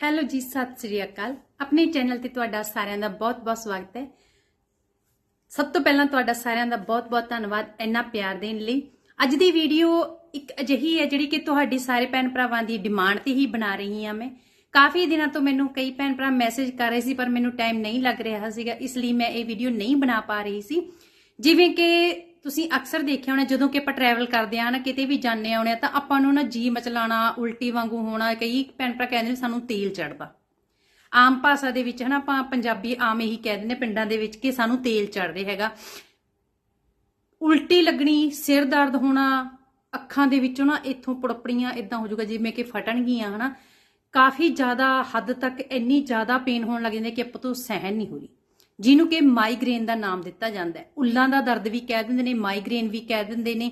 Hello ਜੀ, ਸਤਿ ਸ੍ਰੀ ਅਕਾਲ। ਆਪਣੇ channel ਤੇ ਤੁਹਾਡਾ ਸਾਰਿਆਂ ਦਾ ਬਹੁਤ-ਬਹੁਤ ਸਵਾਗਤ ਹੈ। ਸਭ ਤੋਂ ਪਹਿਲਾਂ ਤੁਹਾਡਾ ਸਾਰਿਆਂ ਦਾ ਬਹੁਤ-ਬਹੁਤ ਧੰਨਵਾਦ ਇੰਨਾ ਪਿਆਰ ਦੇਣ ਲਈ। ਅੱਜ ਦੀ ਵੀਡੀਓ ਇੱਕ ਅਜਿਹੀ ਹੈ ਜਿਹੜੀ ਕਿ ਤੁਹਾਡੀ ਸਾਰੇ ਭੈਣ ਭਰਾਵਾਂ ਦੀ ਡਿਮਾਂਡ ਤੇ ਹੀ ਬਣਾ ਰਹੀ ਹਾਂ ਮੈਂ। ਕਾਫੀ ਦਿਨਾਂ ਤੋਂ ਮੈਨੂੰ ਕਈ ਭੈਣ ਭਰਾ ਮੈਸੇਜ ਕਰ ਰਹੇ ਸੀ, ਪਰ ਮੈਨੂੰ ਟਾਈਮ ਨਹੀਂ ਲੱਗ ਰਿਹਾ ਸੀਗਾ, ਇਸ ਲਈ ਮੈਂ ਇਹ ਵੀਡੀਓ ਨਹੀਂ ਬਣਾ ਪਾ ਰਹੀ ਸੀ। ਜਿਵੇਂ ਕਿ ਤੁਸੀਂ ਅਕਸਰ ਦੇਖਿਆ ਹੋਣਾ, ਜਦੋਂ ਕਿ ਆਪਾਂ ਟਰੈਵਲ ਕਰਦੇ ਆ ਨਾ, ਕਿਤੇ ਵੀ ਜਾਂਦੇ ਆਉਣੇ ਆ ਤਾਂ ਆਪਾਂ ਨੂੰ ਨਾ ਜੀ ਮਚਲਾਣਾ ਉਲਟੀ ਵਾਂਗੂ ਹੋਣਾ, ਕਈ ਭੈਣ ਭਰਾ ਕਹਿੰਦੇ ਨੇ ਸਾਨੂੰ ਤੇਲ ਚੜਦਾ ਆਮ ਭਾਸ਼ਾ ਦੇ ਵਿੱਚ ਹਨਾ, ਆਪਾਂ ਪੰਜਾਬੀ ਆਮ ਇਹੀ ਕਹਿ ਦਿੰਦੇ ਪਿੰਡਾਂ ਦੇ ਵਿੱਚ ਕਿ ਸਾਨੂੰ ਤੇਲ ਚੜ ਰਿਹਾ ਹੈਗਾ। ਉਲਟੀ ਲੱਗਣੀ, ਸਿਰ ਦਰਦ ਹੋਣਾ, ਅੱਖਾਂ ਦੇ ਵਿੱਚੋਂ ਨਾ ਇੱਥੋਂ ਪੜਪੜੀਆਂ ਇਦਾਂ ਹੋ ਜਾਊਗਾ, ਜਿਵੇਂ ਕਿ ਫਟਣਗੀਆਂ ਹਨਾ। ਕਾਫੀ ਜ਼ਿਆਦਾ ਹੱਦ ਤੱਕ ਇੰਨੀ ਜ਼ਿਆਦਾ ਪੇਨ ਹੋਣ ਲੱਗ ਜਾਂਦੀ ਹੈ ਕਿ ਆਪਾਂ ਤੋਂ ਸਹਿਣ ਨਹੀਂ ਹੋ ਰਹੀ। ਜਿਹਨੂੰ ਕਿ ਮਾਈਗ੍ਰੇਨ ਦਾ ਨਾਮ ਦਿੱਤਾ ਜਾਂਦਾ ਹੈ। ਉੱਲਾਂ ਦਾ ਦਰਦ ਵੀ ਕਹਿ ਦਿੰਦੇ ਨੇ ਮਾਈਗ੍ਰੇਨ ਵੀ ਕਹਿ ਦਿੰਦੇ ਨੇ।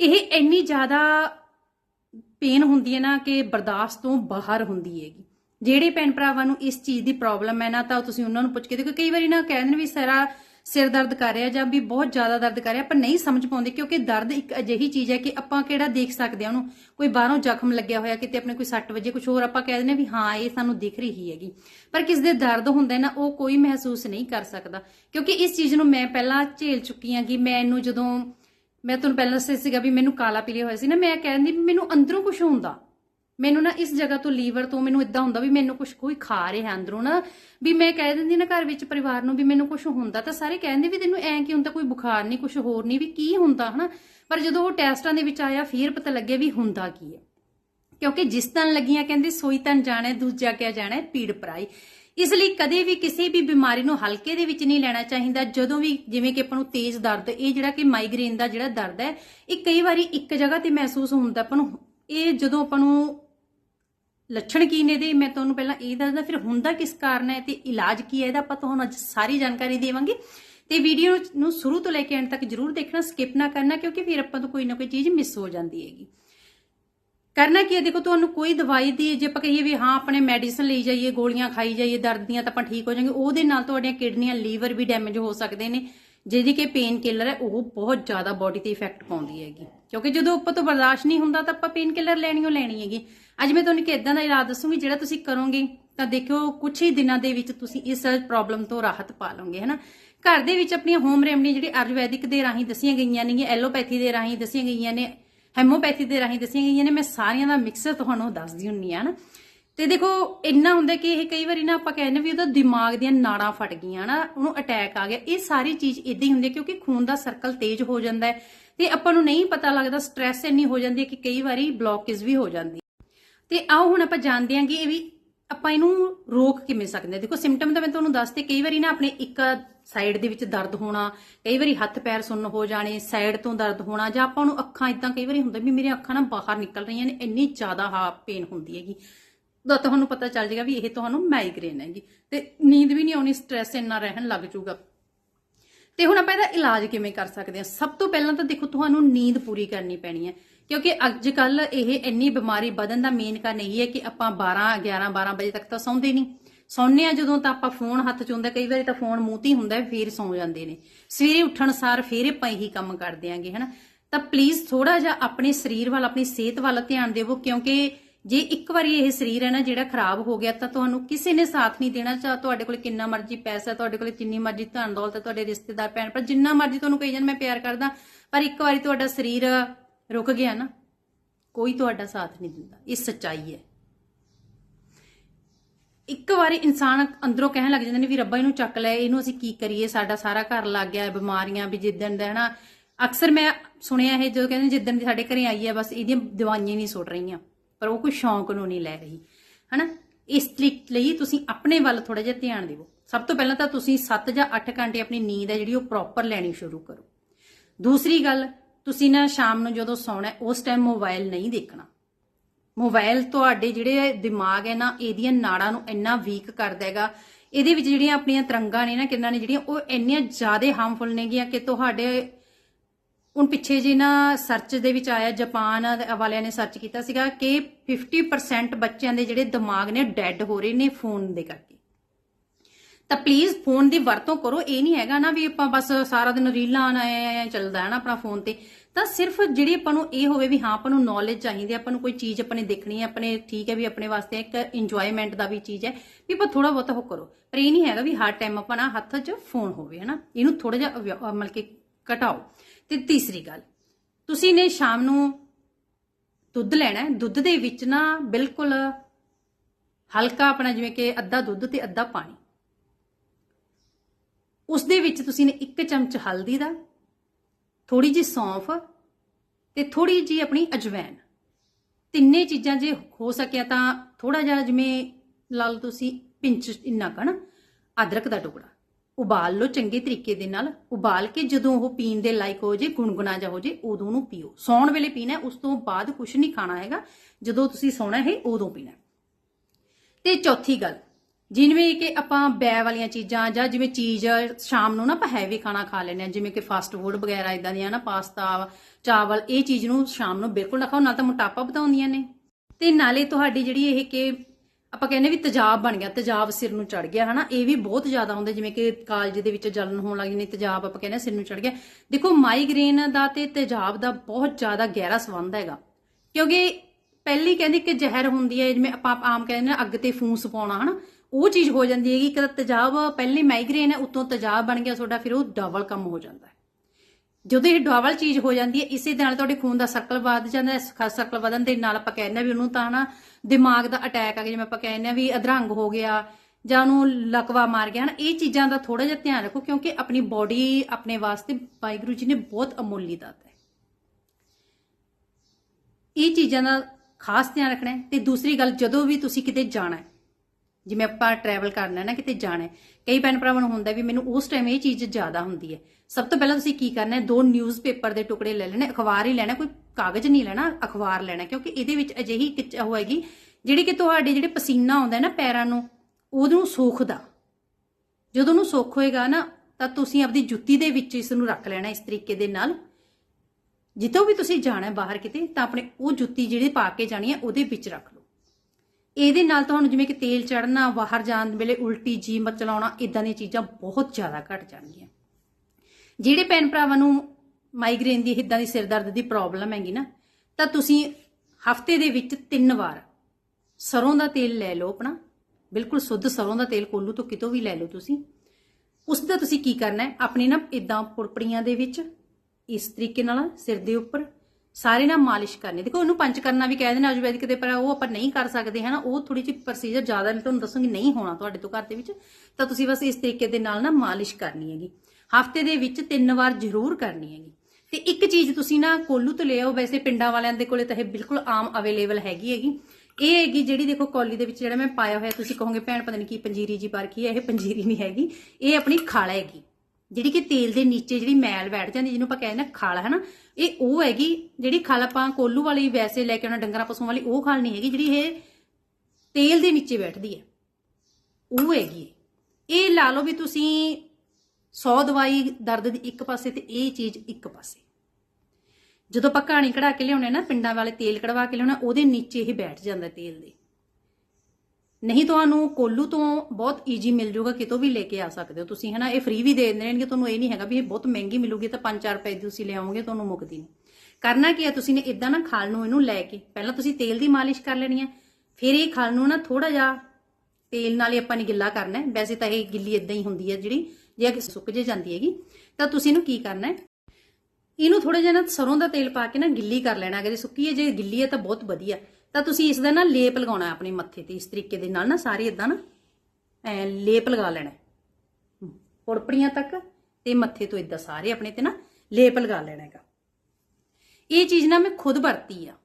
ਇਹ ਇੰਨੀ ਜ਼ਿਆਦਾ ਪੇਨ ਹੁੰਦੀ ਹੈ ਨਾ ਕਿ ਬਰਦਾਸ਼ਤ ਤੋਂ ਬਾਹਰ ਹੁੰਦੀ ਹੈਗੀ। ਜਿਹੜੇ ਭੈਣ ਭਰਾਵਾਂ ਨੂੰ ਇਸ ਚੀਜ਼ ਦੀ ਪ੍ਰੋਬਲਮ ਹੈ ਨਾ, ਤਾਂ ਤੁਸੀਂ ਉਹਨਾਂ ਨੂੰ ਪੁੱਛ ਕੇ ਦੇਖੋ। ਕਈ ਵਾਰੀ ਨਾ ਕਹਿੰਦੇ ਨੇ ਵੀ ਸਾਰਾ ਸਿਰ ਦਰਦ ਕਰ ਰਿਹਾ ਜਾਂ ਵੀ ਬਹੁਤ ਜ਼ਿਆਦਾ ਦਰਦ ਕਰ ਰਿਹਾ, ਆਪਾਂ ਨਹੀਂ ਸਮਝ ਪਾਉਂਦੇ ਕਿਉਂਕਿ ਦਰਦ ਇੱਕ ਅਜਿਹੀ ਚੀਜ਼ ਹੈ ਕਿ ਆਪਾਂ ਕਿਹੜਾ ਦੇਖ ਸਕਦੇ ਹਾਂ ਉਹਨੂੰ। ਕੋਈ ਬਾਹਰੋਂ ਜ਼ਖਮ ਲੱਗਿਆ ਹੋਇਆ, ਕਿਤੇ ਆਪਣੇ ਕੋਈ ਸੱਟ ਵਜੇ ਕੁਝ ਹੋਰ ਆਪਾਂ ਕਹਿ ਦਿੰਦੇ ਵੀ ਹਾਂ, ਇਹ ਸਾਨੂੰ ਦਿਖ ਰਹੀ ਹੈਗੀ। ਪਰ ਕਿਸ ਦੇ ਦਰਦ ਹੁੰਦਾ ਨਾ, ਉਹ ਕੋਈ ਮਹਿਸੂਸ ਨਹੀਂ ਕਰ ਸਕਦਾ। ਕਿਉਂਕਿ ਇਸ ਚੀਜ਼ ਨੂੰ ਮੈਂ ਪਹਿਲਾਂ ਝੇਲ ਚੁੱਕੀ ਹਾਂ ਕਿ ਮੈਂ ਇਹਨੂੰ ਜਦੋਂ, ਮੈਂ ਤੁਹਾਨੂੰ ਪਹਿਲਾਂ ਦੱਸਿਆ ਸੀਗਾ ਵੀ ਮੈਨੂੰ ਕਾਲਾ ਪੀਲੇ ਹੋਇਆ ਸੀ ਨਾ, ਮੈਂ ਕਹਿੰਦੀ ਵੀ ਮੈਨੂੰ ਅੰਦਰੋਂ ਕੁਝ ਹੁੰਦਾ। ਮੈਨੂੰ ਨਾ ਇਸ ਜਗ੍ਹਾ ਤੋਂ ਲੀਵਰ ਤੋਂ ਮੈਨੂੰ ਇਦਾਂ ਹੁੰਦਾ ਵੀ ਮੈਨੂੰ ਕੁਝ ਕੋਈ ਖਾ ਰਿਹਾ ਅੰਦਰੋਂ ਨਾ, ਵੀ ਮੈਂ ਕਹਿ ਦਿੰਦੀ ਨਾ ਘਰ ਵਿੱਚ ਪਰਿਵਾਰ ਨੂੰ ਵੀ ਮੈਨੂੰ ਕੁਝ ਹੁੰਦਾ ਤਾਂ ਸਾਰੇ ਕਹਿੰਦੇ ਵੀ ਤੈਨੂੰ ਐਂ ਕੀ ਹੁੰਦਾ, ਕੋਈ ਬੁਖਾਰ ਨਹੀਂ ਕੁਝ ਹੋਰ ਨਹੀਂ, ਵੀ ਕੀ ਹੁੰਦਾ, ਹਨਾ? ਪਰ ਜਦੋਂ ਉਹ ਟੈਸਟਾਂ ਦੇ ਵਿੱਚ ਆਇਆ, ਫਿਰ ਪਤਾ ਲੱਗਿਆ ਵੀ ਹੁੰਦਾ ਕੀ ਹੈ। ਕਿਉਂਕਿ ਜਿਸ ਤਨ ਲੱਗੀਆਂ, ਕਹਿੰਦੇ ਸੋਈ ਤਨ ਜਾਣੇ, ਦੂਜਾ ਕਿਆ ਜਾਣੇ ਪੀੜ ਪਰਾਈ। ਇਸ ਲਈ ਕਦੇ ਵੀ ਕਿਸੇ ਵੀ ਬਿਮਾਰੀ ਨੂੰ ਹਲਕੇ ਦੇ ਵਿੱਚ ਨਹੀਂ ਲੈਣਾ ਚਾਹੀਦਾ, ਜਦੋਂ ਵੀ ਜਿਵੇਂ ਕਿ ਆਪਾਂ ਨੂੰ ਤੇਜ਼ ਦਰਦ, ਇਹ ਜਿਹੜਾ ਕਿ ਮਾਈਗ੍ਰੇਨ ਦਾ ਜਿਹੜਾ ਦਰਦ ਹੈ, ਇਹ ਕਈ ਵਾਰੀ ਇੱਕ ਜਗ੍ਹਾ ਤੇ ਮਹਿਸੂਸ ਹੁੰਦਾ, ਆਪਾਂ ਨੂੰ ਇਹ ਜਦੋਂ ਆਪਾਂ ਨੂੰ ਲੱਛਣ ਕੀ ਨੇ ਦੇ ਮੈਂ ਤੁਹਾਨੂੰ ਪਹਿਲਾਂ ਇਹ ਦੱਸਦਾ, ਫਿਰ ਹੁੰਦਾ ਕਿਸ ਕਾਰਨ ਹੈ ਤੇ ਇਲਾਜ ਕੀ ਹੈ ਇਹਦਾ? ਆਪਾਂ ਤੁਹਾਨੂੰ ਅੱਜ ਸਾਰੀ ਜਾਣਕਾਰੀ ਦੇਵਾਂਗੇ। ਤੇ ਵੀਡੀਓ ਨੂੰ ਸ਼ੁਰੂ ਤੋਂ ਲੈ ਕੇ ਅੰਤ ਤੱਕ ਜਰੂਰ ਦੇਖਣਾ ਸਕਿਪ ਨਾ ਕਰਨਾ, ਕਿਉਂਕਿ ਫਿਰ ਆਪਾਂ ਤੋਂ ਕੋਈ ਨਾ ਕੋਈ ਚੀਜ਼ ਮਿਸ ਹੋ ਜਾਂਦੀ ਹੈਗੀ। ਕਰਨਾ ਕੀ ਹੈ? ਦੇਖੋ, ਤੁਹਾਨੂੰ ਕੋਈ ਦਵਾਈ ਦੀ, ਜੇ ਆਪਾਂ ਕਹੀਏ ਵੀ ਹਾਂ, ਆਪਣੇ ਮੈਡੀਸਨ ਲਈ ਜਾਈਏ, ਗੋਲੀਆਂ ਖਾਈ ਜਾਈਏ, ਦਰਦ ਦੀਆਂ ਤਾਂ ਆਪਾਂ ਠੀਕ ਹੋ ਜਾਾਂਗੇ। ਉਹਦੇ ਨਾਲ ਤੁਹਾਡੀਆਂ ਕਿਡਨੀਆਂ, ਲੀਵਰ ਵੀ ਡੈਮੇਜ ਹੋ ਸਕਦੇ ਨੇ। ਜਿਹਦੀ ਕਿ ਪੇਨ ਕਿਲਰ ਹੈ, ਉਹ ਬਹੁਤ ਜ਼ਿਆਦਾ ਬਾਡੀ ਤੇ ਇਫੈਕਟ ਪਾਉਂਦੀ ਹੈਗੀ। ਕਿਉਂਕਿ ਜਦੋਂ ਉੱਪਰ ਤੋਂ ਬਰਦਾਸ਼ਤ ਨਹੀਂ ਹੁੰਦਾ, ਤਾਂ ਆਪਾਂ ਪੇਨ ਕਿਲਰ ਲੈਣੀ ਓ ਲੈਣੀ ਹੈਗੀ। ਅੱਜ ਮੈਂ ਤੁਹਾਨੂੰ ਕਿਦਾਂ ਦਾ ਇਲਾਜ ਦੱਸੂਗੀ, ਜਿਹੜਾ ਤੁਸੀਂ ਕਰੋਗੇ, ਤਾਂ ਦੇਖਿਓ ਕੁਝ ਹੀ ਦਿਨਾਂ ਦੇ ਵਿੱਚ ਤੁਸੀਂ ਇਸ ਪ੍ਰੋਬਲਮ ਤੋਂ ਰਾਹਤ ਪਾ ਲਓਗੇ, ਹਨਾ? ਘਰ ਦੇ ਵਿੱਚ ਆਪਣੀਆਂ ਹੋਮ ਰੈਮਡੀ ਜਿਹੜੀ ਆਯੁਰਵੈਦਿਕ ਦੇ ਰਾਹੀਂ ਦੱਸੀਆਂ ਗਈਆਂ ਨੇ ਐਲੋਪੈਥੀ ਦੇ ਰਾਹੀਂ ਦੱਸੀਆਂ ਗਈਆਂ ਨੇ ਹੈਮੋਪੈਥੀ ਦੇ ਰਾਹੀਂ ਦੱਸੀਆਂ ਗਈਆਂ ਨੇ, ਮੈਂ ਸਾਰੀਆਂ ਦਾ ਮਿਕਸਰ ਤੁਹਾਨੂੰ ਦੱਸਦੀ ਹੁੰਨੀ ਆ ਨਾ ਤੇ ਦੇਖੋ, ਇੰਨਾ ਹੁੰਦਾ ਕਿ ਇਹ ਕਈ ਵਾਰੀ ਨਾ ਆਪਾਂ ਕਹਿੰਦੇ ਵੀ ਉਹਦਾ ਦਿਮਾਗ ਦੀਆਂ ਨਾੜਾਂ ਫਟ ਗਈਆਂ ਨਾ, ਉਹਨੂੰ ਅਟੈਕ ਆ ਗਿਆ। ਇਹ ਸਾਰੀ ਚੀਜ਼ ਇਦਾਂ ਹੀ ਹੁੰਦੀ ਹੈ ਕਿਉਂਕਿ ਖੂਨ ਦਾ ਸਰਕਲ ਤੇਜ਼ ਹੋ ਜਾਂਦਾ ਹੈ ਤੇ ਆਪਾਂ ਨੂੰ ਨਹੀਂ ਪਤਾ ਲੱਗਦਾ ਸਟ੍ਰੈਸ ਇੰਨੀ ਹੋ ਜਾਂਦੀ ਹੈ ਕਿ ਕਈ ਵਾਰੀ ਬਲੌਕੇਜ ਵੀ ਹੋ ਜਾਂਦੀ ਤੇ ਆਓ ਹੁਣ ਆਪਾਂ ਜਾਣਦੇ ਹਾਂ ਕਿ ਇਹ ਵੀ ਆਪਾਂ ਇਹਨੂੰ ਰੋਕ ਕਿਵੇਂ ਸਕਦੇ ਹਾਂ। ਦੇਖੋ ਸਿੰਪਟਮ ਤਾਂ ਮੈਂ ਤੁਹਾਨੂੰ ਦੱਸਦੇ ਕਈ ਵਾਰੀ ਨਾ ਆਪਣੇ ਇੱਕ ਸਾਈਡ ਦੇ ਵਿੱਚ ਦਰਦ ਹੋਣਾ, ਕਈ ਵਾਰੀ ਹੱਥ ਪੈਰ ਸੁੰਨ ਹੋ ਜਾਣੇ ਸਾਈਡ ਤੋਂ ਦਰਦ ਹੋਣਾ, ਜਾਂ ਆਪਾਂ ਨੂੰ ਅੱਖਾਂ ਇਦਾਂ ਕਈ ਵਾਰੀ ਹੁੰਦਾ ਵੀ ਮੇਰੀਆਂ ਅੱਖਾਂ ਨਾ ਬਾਹਰ ਨਿਕਲ ਰਹੀਆਂ ਨੇ, ਇੰਨੀ ਜ਼ਿਆਦਾ ਹਾ ਪੇਨ ਹੁੰਦੀ ਹੈਗੀ। ਤਾਂ ਤੁਹਾਨੂੰ ਪਤਾ ਚੱਲ ਜਾਏਗਾ ਵੀ ਇਹ ਤੁਹਾਨੂੰ ਮਾਈਗ੍ਰੇਨ ਹੈਗੀ ਤੇ ਨੀਂਦ ਵੀ ਨਹੀਂ ਆਉਣੀ ਸਟ੍ਰੈਸ ਇੰਨਾ ਰਹਿਣ ਲੱਗ ਜਾਊਗਾ ਤੇ ਹੁਣ ਆਪਾਂ ਇਹਦਾ ਇਲਾਜ ਕਿਵੇਂ ਕਰ ਸਕਦੇ ਹਾਂ? ਸਭ ਤੋਂ ਪਹਿਲਾਂ ਤਾਂ ਦੇਖੋ, ਤੁਹਾਨੂੰ ਨੀਂਦ ਪੂਰੀ ਕਰਨੀ ਪੈਣੀ ਹੈ, ਕਿਉਂਕਿ ਅੱਜ ਕੱਲ ਇਹ ਇੰਨੀ ਬਿਮਾਰੀ ਵਧਣ ਦਾ ਮੇਨ ਕਾਰਨ ਇਹ ਹੈ ਕਿ ਆਪਾਂ 12 11 12 ਵਜੇ ਤੱਕ ਤਾਂ ਸੌਂਦੇ ਨਹੀਂ। ਸੌਂਨੇ ਆ ਜਦੋਂ ਤਾਂ ਆਪਾਂ ਫੋਨ ਹੱਥ 'ਚ ਹੁੰਦਾ, ਕਈ ਵਾਰੀ ਤਾਂ ਫੋਨ ਮੂੰਹ 'ਤੇ ਹੀ ਹੁੰਦਾ, ਫੇਰ ਸੌਂ ਜਾਂਦੇ ਨੇ। ਸਵੇਰੇ ਉੱਠਣ ਸਾਰ ਫੇਰ ਆਪਾਂ ਇਹੀ ਕੰਮ ਕਰਦੇ ਆਂਗੇ ਹਨਾ? ਤਾਂ ਪਲੀਜ਼ ਥੋੜਾ ਜਿਹਾ ਆਪਣੇ ਸਰੀਰ ਵੱਲ, ਆਪਣੀ ਸਿਹਤ ਵੱਲ ਧਿਆਨ ਦੇਵੋ, ਕਿਉਂਕਿ ਜੇ ਇੱਕ ਵਾਰੀ ਇਹ ਸਰੀਰ ਹੈ ਨਾ ਜਿਹੜਾ ਖਰਾਬ ਹੋ ਗਿਆ ਤਾਂ ਤੁਹਾਨੂੰ ਕਿਸੇ ਨੇ ਸਾਥ ਨਹੀਂ ਦੇਣਾ, ਚਾਹ ਤੁਹਾਡੇ ਕੋਲ ਕਿੰਨਾ ਮਰਜ਼ੀ ਪੈਸਾ ਤੁਹਾਡੇ ਕੋਲ ਜਿੰਨੀ ਮਰਜ਼ੀ ਧਨ ਦੌਲਤ ਤੁਹਾਡੇ ਰਿਸ਼ਤੇਦਾਰ, ਭੈਣ ਪਰ ਜਿੰਨਾ ਮਰਜ਼ੀ ਤੁਹਾਨੂੰ ਕਹੀ ਜਾਣ, ਮੈਂ ਪਿਆਰ ਕਰਦਾ, ਪਰ ਇੱਕ ਵਾਰੀ ਤੁਹਾਡਾ ਸਰੀਰ ਰੁਕ ਗਿਆ ਨਾ, ਕੋਈ ਤੁਹਾਡਾ ਸਾਥ ਨਹੀਂ ਦਿੰਦਾ। ਇਹ ਸੱਚਾਈ ਹੈ। ਇੱਕ ਵਾਰੀ ਇਨਸਾਨ ਅੰਦਰੋਂ ਕਹਿਣ ਲੱਗ ਜਾਂਦੇ ਨੇ ਵੀ ਰੱਬਾ ਇਹਨੂੰ ਚੱਕ ਲੈ, ਇਹਨੂੰ ਅਸੀਂ ਕੀ ਕਰੀਏ? ਸਾਡਾ ਸਾਰਾ ਘਰ ਲੱਗ ਗਿਆ, ਬਿਮਾਰੀਆਂ ਵੀ ਜਿੱਦਣ ਦਾ ਹਨਾ ਅਕਸਰ ਮੈਂ ਸੁਣਿਆ ਇਹ ਜਦੋਂ ਕਹਿੰਦੇ ਜਿੱਦਣ ਦੀ ਸਾਡੇ ਘਰੇ ਆਈ ਹੈ, ਬਸ ਇਹਦੀਆਂ ਦਵਾਈਆਂ ਨਹੀਂ ਸੁੱਟ ਰਹੀਆਂ। ਪਰ ਉਹ ਕੋਈ ਸ਼ੌਂਕ ਨੂੰ ਨਹੀਂ ਲੈ ਰਹੀ। ਹਨਾ? ਇਸ ਲਈ ਤੁਸੀਂ ਆਪਣੇ ਵੱਲ ਥੋੜਾ ਜਿਹਾ ਧਿਆਨ ਦਿਵੋ। ਸਭ ਤੋਂ ਪਹਿਲਾਂ ਤਾਂ ਤੁਸੀਂ 7 ਜਾਂ 8 ਘੰਟੇ ਆਪਣੀ ਨੀਂਦ ਹੈ ਜਿਹੜੀ ਉਹ ਪ੍ਰੋਪਰ ਲੈਣੀ ਸ਼ੁਰੂ ਕਰੋ। ਦੂਸਰੀ ਗੱਲ, ਤੁਸੀਂ ਨਾ ਸ਼ਾਮ ਨੂੰ ਜਦੋਂ ਸੌਣਾ ਉਸ ਟਾਈਮ ਮੋਬਾਈਲ ਨਹੀਂ ਦੇਖਣਾ। ਮੋਬਾਈਲ ਤੁਹਾਡੇ ਜਿਹੜੇ ਦਿਮਾਗ ਹੈ ਨਾ, ਇਹਦੀਆਂ ਨਾੜਾਂ ਨੂੰ ਇੰਨਾ ਵੀਕ ਕਰ ਦੇਗਾ ਇਹਦੇ ਵਿੱਚ ਜਿਹੜੀਆਂ ਆਪਣੀਆਂ ਤਰੰਗਾਂ ਨੇ ਨਾ ਕਿੰਨਾਂ ਨੇ ਜਿਹੜੀਆਂ, ਉਹ ਇੰਨੀਆਂ ਜ਼ਿਆਦਾ ਹਾਰਮਫੁਲ ਨੇਗੀਆਂ ਕਿ ਤੁਹਾਡੇ ਹੁਣ ਪਿੱਛੇ ਜੀ ਨਾ ਸਰਚ ਦੇ ਵਿੱਚ ਆਇਆ, ਜਾਪਾਨ ਵਾਲਿਆਂ ਨੇ ਸਰਚ ਕੀਤਾ ਸੀਗਾ ਕਿ 50% ਬੱਚਿਆਂ ਦੇ ਜਿਹੜੇ ਦਿਮਾਗ ਨੇ ਡੈੱਡ ਹੋ ਰਹੇ ਨੇ ਫੋਨ ਦੇ ਕਰਕੇ। ਤਾਂ ਪਲੀਜ਼ ਫੋਨ ਦੀ ਵਰਤੋਂ ਕਰੋ, ਇਹ ਨਹੀਂ ਹੈਗਾ ਨਾ ਵੀ ਆਪਾਂ ਬਸ ਸਾਰਾ ਦਿਨ ਰੀਲਾਂ ਆਏ ਚੱਲਦਾ ਹੈ ਨਾ ਆਪਣਾ ਫੋਨ ਤੇ। ਤਾਂ ਸਿਰਫ ਜਿਹੜੀ ਆਪਾਂ ਨੂੰ ਇਹ ਹੋਵੇ ਵੀ ਹਾਂ, ਆਪਾਂ ਨੂੰ ਨੌਲੇਜ ਚਾਹੀਦੀ ਹੈ, ਆਪਾਂ ਨੂੰ ਕੋਈ ਚੀਜ਼ ਆਪਣੇ ਦੇਖਣੀ ਹੈ, ਆਪਣੇ ਠੀਕ ਹੈ ਵੀ ਆਪਣੇ ਵਾਸਤੇ ਇੱਕ ਇੰਜੋਇਮੈਂਟ ਦਾ ਵੀ ਚੀਜ਼ ਹੈ, ਵੀ ਆਪਾਂ ਥੋੜਾ ਬਹੁਤਾ ਉਹ ਕਰੋ। ਪਰ ਇਹ ਨਹੀਂ ਹੈਗਾ ਵੀ ਹਰ ਟਾਈਮ ਆਪਾਂ ਨਾ ਹੱਥ 'ਚ ਫੋਨ ਹੋਵੇ ਹੈ ਨਾ ਇਹਨੂੰ ਥੋੜਾ ਜਿਹਾ ਮਤਲਬ ਕਿ ਘਟਾਓ। ਤੇ ਤੀਸਰੀ ਗੱਲ, ਤੁਸੀਂ ਨੇ ਸ਼ਾਮ ਨੂੰ ਦੁੱਧ ਲੈਣਾ ਦੁੱਧ ਦੇ ਵਿੱਚ ਨਾ ਬਿਲਕੁਲ ਹਲਕਾ ਆਪਣਾ ਜਿਵੇਂ ਕਿ ਅੱਧਾ ਦੁੱਧ ਤੇ ਅੱਧਾ ਪਾਣੀ। ਉਸ ਦੇ ਵਿੱਚ ਤੁਸੀਂ ਨੇ ਇੱਕ ਚਮਚ ਹਲਦੀ ਦਾ ਥੋੜੀ ਜਿਹੀ ਸੌਂਫ ਤੇ ਥੋੜੀ ਜਿਹੀ ਆਪਣੀ ਅਜਵੈਨ। ਤਿੰਨੇ ਚੀਜ਼ਾਂ ਜੇ ਹੋ ਸਕਿਆ ਤਾਂ ਥੋੜਾ ਜਿਹਾ ਜਿਵੇਂ ਲਾ ਲਓ ਤੁਸੀਂ ਪਿੰਚ ਇੰਨਾ ਕਣ, ਅਦਰਕ ਦਾ ਟੁਕੜਾ। ਉਬਾਲ ਲਓ ਚੰਗੇ ਤਰੀਕੇ ਦੇ ਨਾਲ, ਉਬਾਲ ਕੇ ਜਦੋਂ ਉਹ ਪੀਣ ਦੇ ਲਾਇਕ ਹੋ ਜੇ, ਗੁਣਗੁਣਾ ਜਾ ਹੋ ਜੇ, ਉਦੋਂ ਨੂੰ ਪੀਓ। ਸੌਣ ਵੇਲੇ ਪੀਣਾ, ਉਸ ਤੋਂ ਬਾਅਦ ਕੁਝ ਨਹੀਂ ਖਾਣਾ ਹੈਗਾ। ਜਦੋਂ ਤੁਸੀਂ ਸੌਣਾ ਹੈ, ਉਦੋਂ ਪੀਣਾ। ਹੈ। ਤੇ ਚੌਥੀ ਗੱਲ, ਜਿਵੇਂ ਕਿ ਆਪਾਂ ਬੈ ਵਾਲੀਆਂ ਚੀਜ਼ਾਂ ਜਾਂ ਜਿਵੇਂ ਚੀਜ਼ ਸ਼ਾਮ ਨੂੰ ਨਾ ਆਪਾਂ ਹੈਵੀ ਖਾਣਾ ਖਾ ਲੈਂਦੇ ਆ ਜਿਵੇਂ ਕਿ ਫਾਸਟ ਫੂਡ ਵਗੈਰਾ ਇਦਾਂ ਦੀਆਂ ਨਾ, ਪਾਸਤਾ, ਚਾਵਲ, ਇਹ ਚੀਜ਼ ਨੂੰ ਸ਼ਾਮ ਨੂੰ ਬਿਲਕੁਲ ਨਾ ਖਾਓ, ਨਾ ਤਾਂ ਮੋਟਾਪਾ ਵਧਾਉਂਦੀਆਂ ਨੇ। ਤੇ ਨਾਲੇ ਤੁਹਾਡੀ ਜਿਹੜੀ ਇਹ ਕਿ ਆਪਾਂ ਕਹਿੰਦੇ ਵੀ ਤੇਜ਼ਾਬ ਬਣ ਗਿਆ, ਤੇਜ਼ਾਬ ਸਿਰ ਨੂੰ ਚੜ ਗਿਆ, ਹਨਾ? ਇਹ ਵੀ ਬਹੁਤ ਜ਼ਿਆਦਾ ਹੁੰਦਾ, ਜਿਵੇਂ ਕਿ ਕਾਲਜ ਦੇ ਵਿੱਚ ਜਲਨ ਹੋਣ ਲੱਗ ਜਾਂਦੀ ਤੇਜ਼ਾਬ ਆਪਾਂ ਕਹਿੰਦੇ ਸਿਰ ਨੂੰ ਚੜ ਗਿਆ। ਦੇਖੋ ਮਾਈਗ੍ਰੇਨ ਦਾ ਤੇ ਤੇਜ਼ਾਬ ਦਾ ਬਹੁਤ ਜ਼ਿਆਦਾ ਗਹਿਰਾ ਸੰਬੰਧ ਹੈਗਾ। ਕਿਉਂਕਿ ਪਹਿਲੀ ਕਹਿੰਦੇ ਕਿ ਜ਼ਹਿਰ ਹੁੰਦੀ ਹੈ, ਜਿਵੇਂ ਆਪਾਂ ਆਮ ਕਹਿੰਦੇ ਨੇ ਅੱਗ ਤੇ ਫੂਸ ਪਾਉਣਾ, ਹਨਾ? ਉਹ ਚੀਜ਼ ਹੋ ਜਾਂਦੀ ਹੈਗੀ ਕਿ ਤੇਜ਼ਾਬ, ਪਹਿਲੇ ਮਾਈਗ੍ਰੇਨ ਹੈ, ਉਤੋਂ ਤੇਜ਼ਾਬ ਬਣ ਗਿਆ, ਤੁਹਾਡਾ, ਫਿਰ ਉਹ ਡਬਲ ਕੰਮ ਹੋ ਜਾਂਦਾ ਜਦੋਂ ਇਹ ਡਬਲ ਚੀਜ਼ ਹੋ ਜਾਂਦੀ ਹੈ, ਇਸੇ ਦੇ ਨਾਲ ਤੁਹਾਡੇ ਖੂਨ ਦਾ ਸਰਕਲ ਵੱਧ ਜਾਂਦਾ ਹੈ ਸਰਕਲ ਵਧਣ ਦੇ ਨਾਲ ਆਪਾਂ ਕਹਿੰਦੇ ਹਾਂ ਵੀ ਉਹਨੂੰ ਤਾਂ ਨਾ ਦਿਮਾਗ ਦਾ ਅਟੈਕ ਆ ਗਿਆ, ਜਿਵੇਂ ਆਪਾਂ ਕਹਿੰਦੇ ਹਾਂ ਵੀ ਅਧਰੰਗ ਹੋ ਗਿਆ ਜਾਂ ਉਹਨੂੰ ਲਕਵਾ ਮਾਰ ਗਿਆ। ਨਾ ਇਹ ਚੀਜ਼ਾਂ ਦਾ ਥੋੜਾ ਜਿਹਾ ਧਿਆਨ ਰੱਖੋ, ਕਿਉਂਕਿ ਆਪਣੀ ਬਾਡੀ ਆਪਣੇ ਵਾਸਤੇ ਵਾਹਿਗੁਰੂ ਜੀ ਨੇ ਬਹੁਤ ਅਮੋਲੀ ਦਾਤਾ ਹੈ। ਇਹ ਚੀਜ਼ਾਂ ਦਾ ਖਾਸ ਧਿਆਨ ਰੱਖਣਾ ਹੈ। ਤੇ ਦੂਸਰੀ ਗੱਲ, ਜਦੋਂ ਵੀ ਤੁਸੀਂ ਕਿਤੇ ਜਾਣਾ ਹੈ ਜਿਵੇਂ ਆਪਾਂ ਟਰੈਵਲ ਕਰਨਾ ਨਾ, ਕਿਤੇ ਜਾਣਾ ਕਈ ਭੈਣ ਭਰਾਵਾਂ ਨੂੰ ਹੁੰਦਾ ਵੀ ਮੈਨੂੰ ਉਸ ਟਾਈਮ ਇਹ ਚੀਜ਼ ਜ਼ਿਆਦਾ ਹੁੰਦੀ ਹੈ। ਸਭ ਤੋਂ ਪਹਿਲਾਂ ਤੁਸੀਂ ਕੀ ਕਰਨਾ ਹੈ, ਦੋ ਨਿਊਜ਼ਪੇਪਰ ਦੇ ਟੁਕੜੇ ਲੈ ਲੈਣੇ, ਅਖਬਾਰ ਹੀ ਲੈਣਾ, ਕੋਈ ਕਾਗਜ਼ ਨਹੀਂ ਲੈਣਾ, ਅਖਬਾਰ ਲੈਣਾ, ਕਿਉਂਕਿ ਇਹਦੇ ਵਿੱਚ ਅਜਿਹੀ ਕਿਚ ਹੋਏਗੀ ਜਿਹੜੀ ਕਿ ਤੁਹਾਡੇ ਜਿਹੜੇ ਪਸੀਨਾ ਆਉਂਦਾ ਨਾ ਪੈਰਾਂ ਨੂੰ, ਉਹਨੂੰ ਸੋਖਦਾ। ਜਦੋਂ ਉਹਨੂੰ ਸੁੱਖ ਹੋਏਗਾ ਨਾ, ਤਾਂ ਤੁਸੀਂ ਆਪਦੀ ਜੁੱਤੀ ਦੇ ਵਿੱਚ ਇਸ ਨੂੰ ਰੱਖ ਲੈਣਾ ਇਸ ਤਰੀਕੇ ਦੇ ਨਾਲ। ਜਿੱਥੋਂ ਵੀ ਤੁਸੀਂ ਜਾਣਾ ਬਾਹਰ ਕਿਤੇ, ਤਾਂ ਆਪਣੇ ਉਹ ਜੁੱਤੀ ਜਿਹੜੀ ਪਾ ਕੇ ਜਾਣੀ ਹੈ, ਉਹਦੇ ਵਿੱਚ ਰੱਖ ਲਓ। ਇਹਦੇ ਨਾਲ ਤੁਹਾਨੂੰ ਜਿਵੇਂ ਕਿ ਤੇਲ ਚੜਨਾ ਬਾਹਰ ਜਾਣ ਵੇਲੇ ਉਲਟੀ ਜੀ ਮਚਲਾਉਣਾ ਇਦਾਂ ਦੀਆਂ ਚੀਜ਼ਾਂ ਬਹੁਤ ਜ਼ਿਆਦਾ ਘਟ ਜਾਣਗੀਆਂ। ਜਿਹੜੇ ਭੈਣ ਭਰਾਵਾਂ ਨੂੰ ਮਾਈਗ੍ਰੇਨ ਦੀ ਇਦਾਂ ਦੀ ਸਿਰ ਦਰਦ ਦੀ ਪ੍ਰੋਬਲਮ ਹੈਗੀ ਨਾ, ਤਾਂ ਤੁਸੀਂ ਹਫ਼ਤੇ ਦੇ ਵਿੱਚ ਤਿੰਨ ਵਾਰ ਸਰੋਂ ਦਾ ਤੇਲ ਲੈ ਲਓ ਆਪਣਾ। ਬਿਲਕੁਲ ਸ਼ੁੱਧ ਸਰੋਂ ਦਾ ਤੇਲ ਕੋਲੂ ਤੋਂ ਕਿਤੋਂ ਵੀ ਲੈ ਲਓ ਤੁਸੀਂ। ਉਸ ਦਾ ਤੁਸੀਂ ਕੀ ਕਰਨਾ ਹੈ? ਆਪਣੀ ਨਾ ਇਦਾਂ ਪੁੜਪੜੀਆਂ ਦੇ ਵਿੱਚ ਇਸ ਤਰੀਕੇ ਨਾਲ ਸਿਰ ਦੇ ਉੱਪਰ ਸਾਰੇ ਨਾਲ ਮਾਲਿਸ਼ ਕਰਨੀ ਦੇਖੋ, ਉਹਨੂੰ ਪੰਚ ਕਰਨਾ ਵੀ ਕਹਿ ਦੇਣਾ ਆਯੁਰਵੈਦਿਕ ਦੇ, ਪਰ ਉਹ ਆਪਾਂ ਨਹੀਂ ਕਰ ਸਕਦੇ, ਹਨਾ? ਉਹ ਥੋੜੀ ਜਿਹੀ ਪ੍ਰੋਸੀਜਰ ਜ਼ਿਆਦਾ ਮੈਂ ਤੁਹਾਨੂੰ ਦੱਸੂਗੀ ਨਹੀਂ ਹੋਣਾ ਤੁਹਾਡੇ ਤੋਂ ਘਰ ਦੇ ਵਿੱਚ, ਤਾਂ ਤੁਸੀਂ ਬਸ ਇਸ ਤਰੀਕੇ ਦੇ ਨਾਲ ਨਾ ਮਾਲਿਸ਼ ਕਰਨੀ ਹੈਗੀ। ਹਫ਼ਤੇ ਦੇ ਵਿੱਚ ਤਿੰਨ ਵਾਰ ਜ਼ਰੂਰ ਕਰਨੀ ਹੈਗੀ। ਤੇ ਇੱਕ ਚੀਜ਼ ਤੁਸੀਂ ਨਾ ਕੋਲੂ ਤੋਂ ਲੈ ਆਓ, ਵੈਸੇ ਪਿੰਡਾਂ ਵਾਲਿਆਂ ਦੇ ਕੋਲੇ ਤਾਂ ਇਹ ਬਿਲਕੁਲ ਆਮ ਅਵੇਲੇਬਲ ਹੈਗੀ ਹੈਗੀ। ਇਹ ਹੈਗੀ ਜਿਹੜੀ ਦੇਖੋ ਕੌਲੀ ਦੇ ਵਿੱਚ ਜਿਹੜਾ ਮੈਂ ਪਾਇਆ ਹੋਇਆ, ਤੁਸੀਂ ਕਹੋਗੇ ਭੈਣ, ਪਤਾ ਨਹੀਂ ਕੀ ਪੰਜੀਰੀ ਜੀ ਪਰਖੀ ਹੈ, ਇਹ ਪੰਜੀਰੀ ਨਹੀਂ ਹੈਗੀ। ਇਹ ਆਪਣੀ ਖਾਲ ਹੈਗੀ। ਜਿਹੜੀ ਕਿ ਤੇਲ ਦੇ ਨੀਚੇ ਜਿਹੜੀ ਮੈਲ ਬੈਠ ਜਾਂਦੀ, ਜਿਹਨੂੰ ਆਪਾਂ ਕਹਿੰਦੇ ਨੇ ਖਲ ਹੈ ਨਾ ਇਹ ਉਹ ਹੈਗੀ, ਜਿਹੜੀ ਖਲ ਆਪਾਂ ਕੋਲੂ ਵਾਲੀ ਵੈਸੇ ਲੈ ਕੇ ਆਉਣਾ, ਡੰਗਰਾਂ ਪਸ਼ੂਆਂ ਵਾਲੀ, ਉਹ ਖਲ ਨਹੀਂ ਹੈਗੀ, ਜਿਹੜੀ ਇਹ ਤੇਲ ਦੇ ਨੀਚੇ ਬੈਠਦੀ ਹੈ। ਉਹ ਹੈਗੀ ਹੈ। ਇਹ ਲਾ ਲਓ ਵੀ ਤੁਸੀਂ 100 ਦਵਾਈ ਦਰਦ ਦੀ ਇੱਕ ਪਾਸੇ ਤੇ ਇਹ ਚੀਜ਼ ਇੱਕ ਪਾਸੇ। ਜਦੋਂ ਆਪਾਂ ਕਹਾਣੀ ਕਢਾ ਕੇ ਲਿਆਉਣੇ ਨਾ, ਪਿੰਡਾਂ ਵਾਲੇ ਤੇਲ ਕਢਵਾ ਕੇ ਲਿਆਉਣਾ, ਉਹਦੇ ਨੀਚੇ ਹੀ ਬੈਠ ਜਾਂਦਾ ਤੇਲ ਦੇ। ਨਹੀਂ, ਤੁਹਾਨੂੰ ਕੋਲੂ ਤੋਂ ਬਹੁਤ ਈਜੀ ਮਿਲ ਜਾਊਗਾ ਕਿਤੋਂ ਵੀ ਲੈ ਕੇ ਆ ਸਕਦੇ ਹੋ। ਤੁਸੀਂ ਹਨਾ, ਇਹ ਫ੍ਰੀ ਵੀ ਦੇ ਦੇਣਗੇ ਤੁਹਾਨੂੰ ਇਹ ਨਹੀਂ ਹੈਗਾ ਵੀ ਇਹ ਬਹੁਤ ਮਹਿੰਗੀ ਮਿਲੂਗੀ ਤਾਂ 5-4 ਰੁਪਏ ਦੀ ਤੁਸੀਂ ਲਿਆਓਗੇ ਤੁਹਾਨੂੰ ਮੁੱਕਦੀ ਨਹੀਂ। ਕਰਨਾ ਕੀ ਹੈ, ਤੁਸੀਂ ਨੇ ਇਦਾਂ ਨਾ ਖਾਲ ਨੂੰ ਇਹਨੂੰ ਲੈ ਕੇ, ਪਹਿਲਾਂ ਤੁਸੀਂ ਤੇਲ ਦੀ ਮਾਲਿਸ਼ ਕਰ ਲੈਣੀ ਹੈ, ਫਿਰ ਇਹ ਖਾਲ ਨੂੰ ਨਾ ਥੋੜਾ ਜਿਹਾ ਤੇਲ ਨਾਲ ਹੀ ਆਪਾਂ ਨੇ ਗਿੱਲਾ ਕਰਨਾ ਹੈ। ਵੈਸੇ ਤਾਂ ਇਹ ਗਿੱਲੀ ਇਦਾਂ ਹੀ ਹੁੰਦੀ ਹੈ ਜਿਹੜੀ, ਜੇ ਕਿ ਸੁੱਕ ਜੇ ਜਾਂਦੀ ਹੈਗੀ, ਤਾਂ ਤੁਸੀਂ ਇਹਨੂੰ ਕੀ ਕਰਨਾ ਹੈ, ਇਹਨੂੰ ਥੋੜਾ ਜਿਹਾ ਨਾ ਸਰੋਂ ਦਾ ਤੇਲ ਪਾ ਕੇ ਨਾ ਗਿੱਲੀ ਕਰ ਲੈਣਾ। ਅਗਰ ਇਹ ਸੁੱਕੀ ਹੈ, ਜੇ ਗਿੱਲੀ ਹੈ ਤਾਂ ਬਹੁਤ ਵਧੀਆ। ਤਾਂ ਤੁਸੀਂ ਇਸ ਦਾ ਨਾ ਲੇਪ ਲਗਾਉਣਾ ਆਪਣੇ ਮੱਥੇ ਤੇ, ਇਸ ਤਰੀਕੇ ਦੇ ਨਾਲ ਨਾ ਸਾਰੇ ਇਦਾਂ ਨਾ, ਐ ਲੇਪ ਲਗਾ ਲੈਣਾ ਪੁੜਪੜੀਆਂ ਤੱਕ ਤੇ ਮੱਥੇ ਤੋਂ ਇਦਾਂ ਸਾਰੇ ਆਪਣੇ ਤੇ ਨਾ ਲੇਪ ਲਗਾ ਲੈਣਾ ਹੈਗਾ। ਇਹ ਚੀਜ਼ ਨਾ ਮੈਂ ਖੁਦ ਵਰਤੀ ਆ।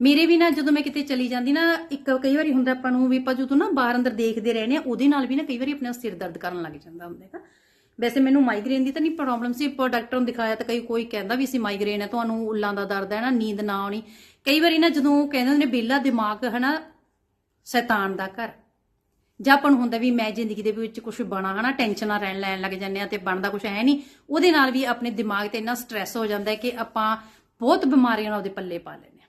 ਮੇਰੇ ਵੀ ਨਾ ਜਦੋਂ ਮੈਂ ਕਿਤੇ ਚਲੀ ਜਾਂਦੀ ਨਾ, ਇੱਕ ਕਈ ਵਾਰੀ ਹੁੰਦਾ ਆਪਾਂ ਨੂੰ ਵੀ ਆਪਾਂ ਜਦੋਂ ਨਾ ਬਾਹਰ ਅੰਦਰ ਦੇਖਦੇ ਰਹਿੰਦੇ ਆ, ਉਹਦੇ ਨਾਲ ਵੀ ਨਾ ਕਈ ਵਾਰੀ ਆਪਣਾ ਸਿਰ ਦਰਦ ਕਰਨ ਲੱਗ ਜਾਂਦਾ ਹੁੰਦਾ ਹੈਗਾ। ਵੈਸੇ ਮੈਨੂੰ ਮਾਈਗ੍ਰੇਨ ਦੀ ਤਾਂ ਨਹੀਂ ਪ੍ਰੋਬਲਮ ਸੀ, ਪਰ ਡਾਕਟਰ ਨੂੰ ਦਿਖਾਇਆ ਤਾਂ ਕਈ ਕੋਈ ਕਹਿੰਦਾ ਵੀ ਸੀ ਮਾਈਗ੍ਰੇਨ ਹੈ ਤੁਹਾਨੂੰ ਉੱਲਾਂ ਦਾ ਦਰਦ ਹੈ ਨਾ, ਨੀਂਦ ਨਾ ਆਉਣੀ। ਕਈ ਵਾਰੀ ਨਾ ਜਦੋਂ ਕਹਿੰਦੇ ਨੇ ਬੇਲਾ ਦਿਮਾਗ ਹੈ ਨਾ ਸ਼ੈਤਾਨ ਦਾ ਘਰ। ਜਾਂ ਆਪਾਂ ਨੂੰ ਹੁੰਦਾ ਵੀ ਮੈਂ ਜ਼ਿੰਦਗੀ ਦੇ ਵਿੱਚ ਕੁਝ ਬਣਾ ਹਨਾ ਟੈਨਸ਼ਨਾਂ ਰਹਿਣ, ਲੈਣ ਲੱਗ ਜਾਂਦੇ ਆ ਤੇ ਬਣਦਾ ਕੁਝ ਹੈ ਨਹੀਂ, ਉਹਦੇ ਨਾਲ ਵੀ ਆਪਣੇ ਦਿਮਾਗ ਤੇ ਇੰਨਾ ਸਟ੍ਰੈਸ ਹੋ ਜਾਂਦਾ ਹੈ ਕਿ ਆਪਾਂ ਬਹੁਤ ਬਿਮਾਰੀਆਂ ਨਾਲ ਉਹਦੇ ਪੱਲੇ ਪਾ ਲੈਂਦੇ ਆ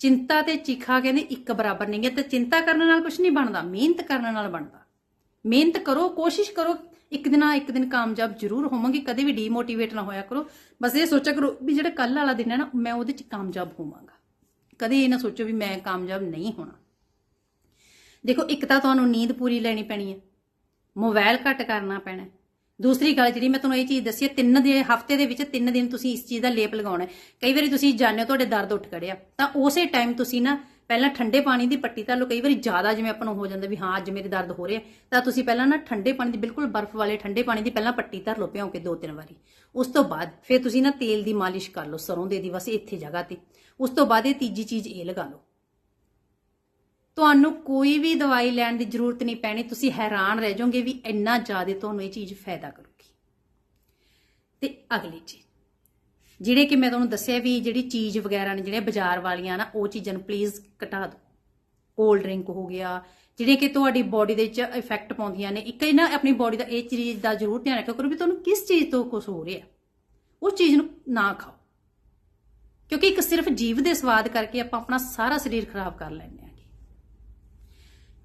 ਚਿੰਤਾ ਤੇ ਚੀਖਾ ਕਹਿੰਦੇ ਇੱਕ ਬਰਾਬਰ ਨਹੀਂ ਹੈ, ਤੇ ਚਿੰਤਾ ਕਰਨ ਨਾਲ ਕੁਝ ਨਹੀਂ ਬਣਦਾ, ਮਿਹਨਤ ਕਰਨ ਨਾਲ ਬਣਦਾ। ਮਿਹਨਤ ਕਰੋ, ਕੋਸ਼ਿਸ਼ ਕਰੋ ਇੱਕ ਦਿਨ ਨਾ ਇੱਕ ਦਿਨ ਕਾਮਯਾਬ ਜ਼ਰੂਰ ਹੋਵਾਂਗੇ, ਕਦੇ ਵੀ ਡੀਮੋਟੀਵੇਟ ਨਾ ਹੋਇਆ ਕਰੋ। ਬਸ ਇਹ ਸੋਚਿਆ ਕਰੋ ਵੀ ਜਿਹੜਾ ਕੱਲ ਵਾਲਾ ਦਿਨ ਹੈ ਨਾ, ਮੈਂ ਉਹਦੇ ਚ ਕਾਮਯਾਬ ਹੋਵਾਂਗਾ। ਕਦੇ ਇਹ ਨਾ ਸੋਚੋ ਵੀ ਮੈਂ ਕਾਮਯਾਬ ਨਹੀਂ ਹੋਣਾ। ਦੇਖੋ, ਇੱਕ ਤਾਂ ਤੁਹਾਨੂੰ ਨੀਂਦ ਪੂਰੀ ਲੈਣੀ ਪੈਣੀ ਹੈ। ਮੋਬਾਈਲ ਘੱਟ ਕਰਨਾ ਪੈਣਾ ਦੂਸਰੀ ਗੱਲ ਜਿਹੜੀ ਮੈਂ ਤੁਹਾਨੂੰ ਇਹ ਚੀਜ਼ ਦੱਸੀ ਹੈ, ਤਿੰਨ ਦੇ, ਹਫ਼ਤੇ ਦੇ ਵਿੱਚ ਤਿੰਨ ਦਿਨ ਤੁਸੀਂ ਇਸ ਚੀਜ਼ ਦਾ ਲੇਪ ਲਗਾਉਣਾ ਕਈ ਵਾਰੀ ਤੁਸੀਂ ਜਾਣਦੇ ਹੋ ਤੁਹਾਡੇ ਦਰਦ ਉੱਠ ਖੜਿਆ ਤਾਂ ਉਸੇ ਟਾਈਮ ਤੁਸੀਂ ਨਾ ਪਹਿਲਾਂ ਠੰਡੇ ਪਾਣੀ ਦੀ ਪੱਟੀ ਧਰ ਲਓ ਕਈ ਵਾਰੀ ਜ਼ਿਆਦਾ ਜਿਵੇਂ ਆਪਾਂ ਨੂੰ ਹੋ ਜਾਂਦਾ ਵੀ ਹਾਂ, ਅੱਜ ਮੇਰੇ ਦਰਦ ਹੋ ਰਿਹਾ ਤਾਂ ਤੁਸੀਂ ਪਹਿਲਾਂ ਨਾ ਠੰਡੇ ਪਾਣੀ ਦੀ ਬਿਲਕੁਲ ਬਰਫ਼ ਵਾਲੇ ਠੰਡੇ ਪਾਣੀ ਦੀ ਪਹਿਲਾਂ ਪੱਟੀ ਧਰ ਲਓ ਭਿਉਂ ਕੇ ਦੋ ਤਿੰਨ ਵਾਰੀ। ਉਸ ਤੋਂ ਬਾਅਦ ਫਿਰ ਤੁਸੀਂ ਨਾ ਤੇਲ ਦੀ ਮਾਲਿਸ਼ ਕਰ ਲਓ ਸਰੋਂ ਦੇ ਦੀ ਬਸ ਇੱਥੇ ਜਗ੍ਹਾ ਤੇ। ਉਸ ਤੋਂ ਬਾਅਦ ਇਹ ਤੀਜੀ ਚੀਜ਼ ਇਹ ਲਗਾ ਲਓ। ਤੁਹਾਨੂੰ ਕੋਈ ਵੀ ਦਵਾਈ ਲੈਣ ਦੀ ਜ਼ਰੂਰਤ ਨਹੀਂ ਪੈਣੀ, ਤੁਸੀਂ ਹੈਰਾਨ ਰਹਿ ਜਾਓਗੇ ਵੀ ਇੰਨਾ ਜ਼ਿਆਦਾ ਤੁਹਾਨੂੰ ਇਹ ਚੀਜ਼ ਫਾਇਦਾ ਕਰੂਗੀ। ਤੇ ਅਗਲੀ ਚੀਜ਼। ਜਿਹੜੇ ਕਿ ਮੈਂ ਤੁਹਾਨੂੰ ਦੱਸਿਆ ਵੀ ਜਿਹੜੀ ਚੀਜ਼ ਵਗੈਰਾ ਨੇ ਜਿਹੜੇ ਬਾਜ਼ਾਰ ਵਾਲੀਆਂ ਨਾ, ਉਹ ਚੀਜ਼ਾਂ ਨੂੰ ਪਲੀਜ਼ ਘਟਾ ਦਿਓ। ਕੋਲਡ ਡਰਿੰਕ ਹੋ ਗਿਆ, ਜਿਹੜੇ ਕਿ ਤੁਹਾਡੀ ਬਾਡੀ ਦੇ ਵਿੱਚ ਇਫੈਕਟ ਪਾਉਂਦੀਆਂ ਨੇ, ਇੱਕ ਨਾ ਆਪਣੀ ਬਾਡੀ ਦਾ ਇਹ ਚੀਜ਼ ਦਾ ਜ਼ਰੂਰ ਧਿਆਨ ਰੱਖਿਆ ਕਰੋ ਵੀ ਤੁਹਾਨੂੰ ਕਿਸ ਚੀਜ਼ ਤੋਂ ਕੁਝ ਹੋ ਰਿਹਾ। ਉਸ ਚੀਜ਼ ਨੂੰ ਨਾ ਖਾਓ। ਕਿਉਂਕਿ ਇੱਕ ਸਿਰਫ ਜੀਵ ਦੇ ਸਵਾਦ ਕਰਕੇ ਆਪਾਂ ਆਪਣਾ ਸਾਰਾ ਸਰੀਰ ਖਰਾਬ ਕਰ ਲੈਂਦੇ ਹਾਂ।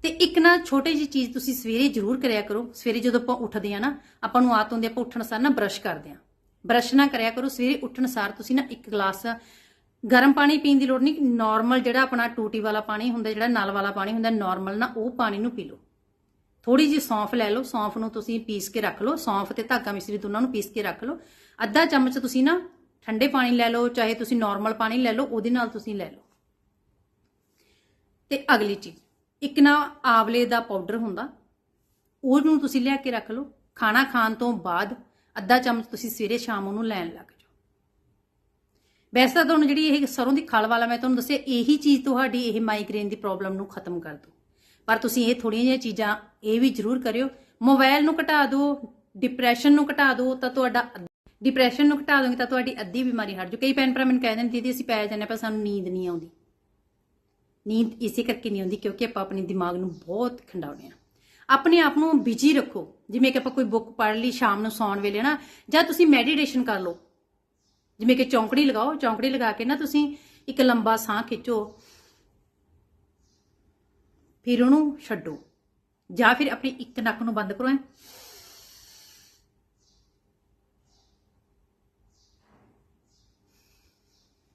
ਤੇ ਇੱਕ ਨਾ ਛੋਟੀ ਜਿਹੀ ਚੀਜ਼ ਤੁਸੀਂ ਸਵੇਰੇ ਜ਼ਰੂਰ ਕਰਿਆ ਕਰੋ। ਸਵੇਰੇ ਜਦੋਂ ਆਪਾਂ ਉੱਠਦੇ ਆ ਨਾ, ਆਪਾਂ ਨੂੰ ਆਦਤ ਹੁੰਦੀ ਆ ਆਪਾਂ ਉੱਠਣ ਸਾਰ ਨਾ ਬਰਸ਼ ਕਰਦੇ ਆ ਬਰਸ਼ ਨਾ ਕਰਿਆ ਕਰੋ, ਸਵੇਰੇ ਉੱਠਣ ਸਾਰ ਤੁਸੀਂ ਨਾ ਇੱਕ ਗਲਾਸ ਗਰਮ ਪਾਣੀ ਪੀਣ ਦੀ ਲੋੜ ਨਹੀਂ ਨਾਰਮਲ ਜਿਹੜਾ ਆਪਣਾ ਟੂਟੀ ਵਾਲਾ ਪਾਣੀ ਹੁੰਦਾ, ਜਿਹੜਾ ਨਲ ਵਾਲਾ ਪਾਣੀ ਹੁੰਦਾ ਨਾਰਮਲ ਨਾ ਉਹ ਪਾਣੀ ਨੂੰ ਪੀ ਲਓ। ਥੋੜੀ ਜਿਹੀ ਸੌਂਫ ਲੈ ਲਓ, ਸੌਂਫ ਨੂੰ ਤੁਸੀਂ ਪੀਸ ਕੇ ਰੱਖ ਲਓ, ਸੌਂਫ ਤੇ ਧਾਗਾ ਮਿਸ਼ਰੀ ਦੋਨਾਂ ਨੂੰ ਪੀਸ ਕੇ ਰੱਖ ਲਓ। ਅੱਧਾ ਚਮਚ ਤੁਸੀਂ ਨਾ ਠੰਡੇ ਪਾਣੀ ਲੈ ਲਓ, ਚਾਹੇ ਤੁਸੀਂ ਨਾਰਮਲ ਪਾਣੀ ਲੈ ਲਓ, ਉਹਦੇ ਨਾਲ ਤੁਸੀਂ ਲੈ ਲਓ। ਤੇ ਅਗਲੀ ਚੀਜ਼, ਇੱਕ ਨਾ ਆਵਲੇ ਦਾ ਪਾਊਡਰ ਹੁੰਦਾ, ਉਹਨੂੰ ਤੁਸੀਂ ਲਿਆ ਕੇ ਰੱਖ ਲਓ। ਖਾਣਾ ਖਾਣ ਤੋਂ ਬਾਅਦ ਅੱਧਾ ਚਮਚ ਤੁਸੀਂ ਸਵੇਰੇ ਸ਼ਾਮ ਉਹਨੂੰ ਲੈਣ ਲੱਗ ਜਾਓ। ਵੈਸੇ ਤਾਂ ਤੁਹਾਨੂੰ ਜਿਹੜੀ ਇਹ ਸਰੋਂ ਦੀ ਖਲ ਵਾਲਾ ਮੈਂ ਤੁਹਾਨੂੰ ਦੱਸਿਆ ਇਹੀ ਚੀਜ਼ ਤੁਹਾਡੀ ਇਹ ਮਾਈਗ੍ਰੇਨ ਦੀ ਪ੍ਰੋਬਲਮ ਨੂੰ ਖਤਮ ਕਰ ਦੂ ਪਰ ਤੁਸੀਂ ਇਹ ਥੋੜੀਆਂ ਜਿਹੀਆਂ ਚੀਜ਼ਾਂ ਇਹ ਵੀ ਜ਼ਰੂਰ ਕਰਿਓ। ਮੋਬਾਈਲ ਨੂੰ ਘਟਾ ਦਿਓ ਡਿਪਰੈਸ਼ਨ ਨੂੰ ਘਟਾ ਦਿਓ ਤਾਂ ਤੁਹਾਡਾ ਡਿਪਰੈਸ਼ਨ ਨੂੰ ਘਟਾ ਦੋਗੇ ਤਾਂ ਤੁਹਾਡੀ ਅੱਧੀ ਬਿਮਾਰੀ ਹਟ ਜੂ ਕਈ ਭੈਣ ਭਰਾ ਮੈਨੂੰ ਕਹਿੰਦੇ ਨੇ ਦੀਦੀ ਅਸੀਂ ਪੈ ਜਾਂਦੇ ਹਾਂ, ਪਰ ਸਾਨੂੰ ਨੀਂਦ ਨਹੀਂ ਆਉਂਦੀ। ਨੀਂਦ ਇਸੇ ਕਰਕੇ ਨਹੀਂ ਆਉਂਦੀ ਕਿਉਂਕਿ ਆਪਾਂ ਆਪਣੇ ਦਿਮਾਗ ਨੂੰ ਬਹੁਤ ਖੰਡਾਉਂਦੇ ਆ ਆਪਣੇ ਆਪ ਨੂੰ ਬਿਜ਼ੀ ਰੱਖੋ। ਜਿਵੇਂ ਕਿ ਆਪਾਂ ਕੋਈ ਬੁੱਕ ਪੜ੍ਹ ਲਈ ਸ਼ਾਮ ਨੂੰ ਸੌਣ ਵੇਲੇ ਨਾ, ਜਾਂ ਤੁਸੀਂ ਮੈਡੀਟੇਸ਼ਨ ਕਰ ਲਓ। ਜਿਵੇਂ ਕਿ ਚੌਂਕੜੀ ਲਗਾਓ, ਚੌਂਕੜੀ ਲਗਾ ਕੇ ਨਾ ਤੁਸੀਂ ਇੱਕ ਲੰਬਾ ਸਾਹ ਖਿੱਚੋ। ਫਿਰ ਉਹਨੂੰ ਛੱਡੋ। ਜਾਂ ਫਿਰ ਆਪਣੀ ਇੱਕ ਨੱਕ ਨੂੰ ਬੰਦ ਕਰੋ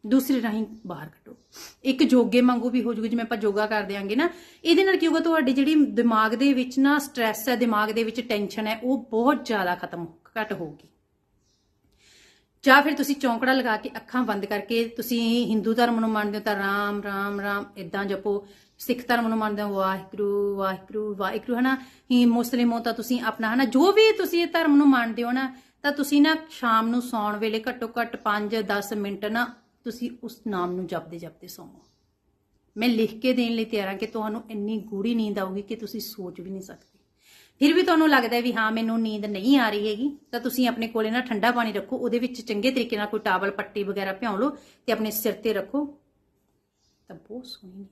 ਦੂਸਰੇ ਰਾਹੀਂ ਬਾਹਰ ਕੱਢੋ। ਇੱਕ ਜੋਗੇ ਵਾਂਗੂ ਵੀ ਹੋ ਜੂਗਾ, ਜਿਵੇਂ ਆਪਾਂ ਯੋਗਾ ਕਰ ਦਿਆਂਗੇ ਨਾ, ਇਹਦੇ ਨਾਲ ਕੀ ਹੋਊਗਾ, ਤੁਹਾਡੀ ਜਿਹੜੀ ਦਿਮਾਗ ਦੇ ਵਿੱਚ ਨਾ ਸਟ੍ਰੈਸ ਹੈ, ਦਿਮਾਗ ਦੇ ਵਿੱਚ ਟੈਨਸ਼ਨ ਹੈ, ਉਹ ਬਹੁਤ ਜ਼ਿਆਦਾ ਖਤਮ ਘਟ ਹੋਊਗੀ। ਜਾਂ ਫਿਰ ਤੁਸੀਂ ਚੌਂਕੜਾ ਲਗਾ ਕੇ ਅੱਖਾਂ ਬੰਦ ਕਰਕੇ ਤੁਸੀਂ ਹਿੰਦੂ ਧਰਮ ਨੂੰ ਮੰਨਦੇ ਹੋ ਤਾਂ ਰਾਮ ਰਾਮ ਰਾਮ ਇਦਾਂ ਜਪੋ। ਸਿੱਖ ਧਰਮ ਨੂੰ ਮੰਨਦੇ ਹੋ, ਵਾਹਿਗੁਰੂ ਵਾਹਿਗੁਰੂ ਵਾਹਿਗੁਰੂ, ਹਨਾ? ਹੀ ਮੁਸਲਿਮ ਹੋ ਤਾਂ ਤੁਸੀਂ ਆਪਣਾ, ਹਨਾ? ਜੋ ਵੀ ਤੁਸੀਂ ਇਹ ਧਰਮ ਨੂੰ ਮੰਨਦੇ ਹੋ ਨਾ, ਤਾਂ ਤੁਸੀਂ ਨਾ ਸ਼ਾਮ ਨੂੰ ਸੌਣ ਵੇਲੇ ਘੱਟੋ ਘੱਟ 5-10 ਮਿੰਟ ਨਾ ਤੁਸੀਂ ਉਸ ਨਾਮ ਨੂੰ ਜਪਦੇ ਜਪਦੇ ਸੌਵੋ। ਮੈਂ ਲਿਖ ਕੇ ਦੇਣ ਲਈ ਤਿਆਰ ਹਾਂ ਕਿ ਤੁਹਾਨੂੰ ਇੰਨੀ ਗੂੜੀ ਨੀਂਦ ਆਊਗੀ ਕਿ ਤੁਸੀਂ ਸੋਚ ਵੀ ਨਹੀਂ ਸਕਦੇ। ਫਿਰ ਵੀ ਤੁਹਾਨੂੰ ਲੱਗਦਾ ਵੀ ਹਾਂ, ਮੈਨੂੰ ਨੀਂਦ ਨਹੀਂ ਆ ਰਹੀ ਹੈਗੀ, ਤਾਂ ਤੁਸੀਂ ਆਪਣੇ ਕੋਲੇ ਨਾ ਠੰਡਾ ਪਾਣੀ ਰੱਖੋ, ਉਹਦੇ ਵਿੱਚ ਚੰਗੇ ਤਰੀਕੇ ਨਾਲ ਕੋਈ ਟਾਵਲ ਪੱਟੀ ਵਗੈਰਾ ਭਿਉਂ ਲਓ ਤੇ ਆਪਣੇ ਸਿਰ ਤੇ ਰੱਖੋ। ਤਾਂ ਬਹੁਤ ਸੋਹਣੀ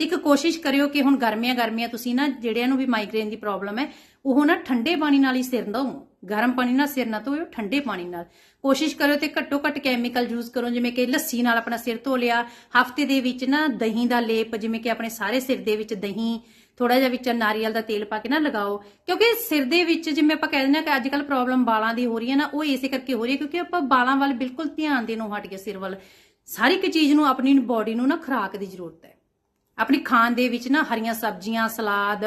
ਤੇ ਇੱਕ ਕੋਸ਼ਿਸ਼ ਕਰਿਓ ਕਿ ਹੁਣ ਗਰਮੀਆਂ ਗਰਮੀਆਂ ਤੁਸੀਂ ਨਾ ਜਿਹੜਿਆਂ ਨੂੰ ਵੀ ਮਾਈਗ੍ਰੇਨ ਦੀ ਪ੍ਰੋਬਲਮ ਹੈ, ਉਹ ਨਾ ਠੰਡੇ ਪਾਣੀ ਨਾਲ ਹੀ ਸਿਰ ਧੋਵੋ। ਗਰਮ ਪਾਣੀ ਨਾਲ ਸਿਰ ਨਾ ਧੋਇਓ, ਠੰਡੇ ਪਾਣੀ ਨਾਲ। ਕੋਸ਼ਿਸ਼ ਕਰਿਓ ਤੇ ਘੱਟੋ ਘੱਟ ਕੈਮੀਕਲ ਯੂਜ਼ ਕਰੋ, ਜਿਵੇਂ ਕਿ ਲੱਸੀ ਨਾਲ ਆਪਣਾ ਸਿਰ ਧੋ ਲਿਆ। ਹਫ਼ਤੇ ਦੇ ਵਿੱਚ ਨਾ ਦਹੀਂ ਦਾ ਲੇਪ, ਜਿਵੇਂ ਕਿ ਆਪਣੇ ਸਾਰੇ ਸਿਰ ਦੇ ਵਿੱਚ ਦਹੀਂ ਥੋੜਾ ਜਿਹਾ ਵਿੱਚ ਨਾਰੀਅਲ ਦਾ ਤੇਲ ਪਾ ਕੇ ਨਾ ਲਗਾਓ। ਕਿਉਂਕਿ ਸਿਰ ਦੇ ਵਿੱਚ ਜਿਵੇਂ ਆਪਾਂ ਕਹਿ ਦਿੰਦੇ ਆ ਕਿ ਅੱਜ ਕੱਲ ਪ੍ਰੋਬਲਮ ਵਾਲਾਂ ਦੀ ਹੋ ਰਹੀ ਹੈ ਨਾ, ਉਹ ਇਸੇ ਕਰਕੇ ਹੋ ਰਹੀ ਹੈ ਕਿਉਂਕਿ ਆਪਾਂ ਵਾਲਾਂ ਵੱਲ ਬਿਲਕੁਲ ਧਿਆਨ ਦੇਣੋਂ ਹਟ ਗਏ ਸਿਰ ਵੱਲ। ਸਾਰੀ ਇੱਕ ਚੀਜ਼ ਨੂੰ ਆਪਣੀ ਬਾਡੀ ਨੂੰ ਨਾ ਖੁਰਾਕ ਦੀ ਜ਼ਰੂਰਤ ਹੈ। ਆਪਣੀ ਖਾਣ ਦੇ ਵਿੱਚ ਨਾ ਹਰੀਆਂ ਸਬਜ਼ੀਆਂ, ਸਲਾਦ